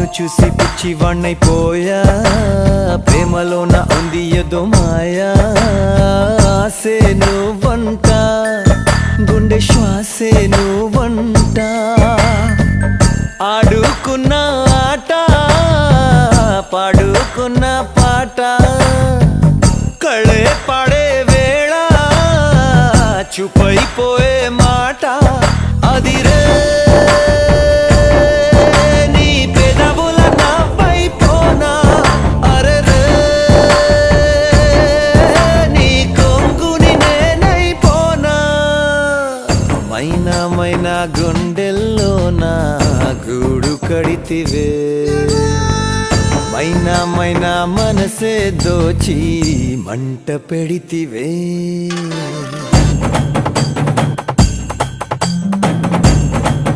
నిన్ను చూసి పిచ్చి వాణ్ణైపోయా ప్రేమలోన ఉంది ఏదో మాయా. ఆసే నువ్వంట గుండె శ్వాసే నువ్వంట. ఆడుకున్న ఆట పాడుకున్న పాట. కళే పాడే వేళ చూపైపోయే మాట. మైనమైన గుండెల్లో నా గూడు కడితివే. మైనమైన మనసే దోచి మంట పెడితివే.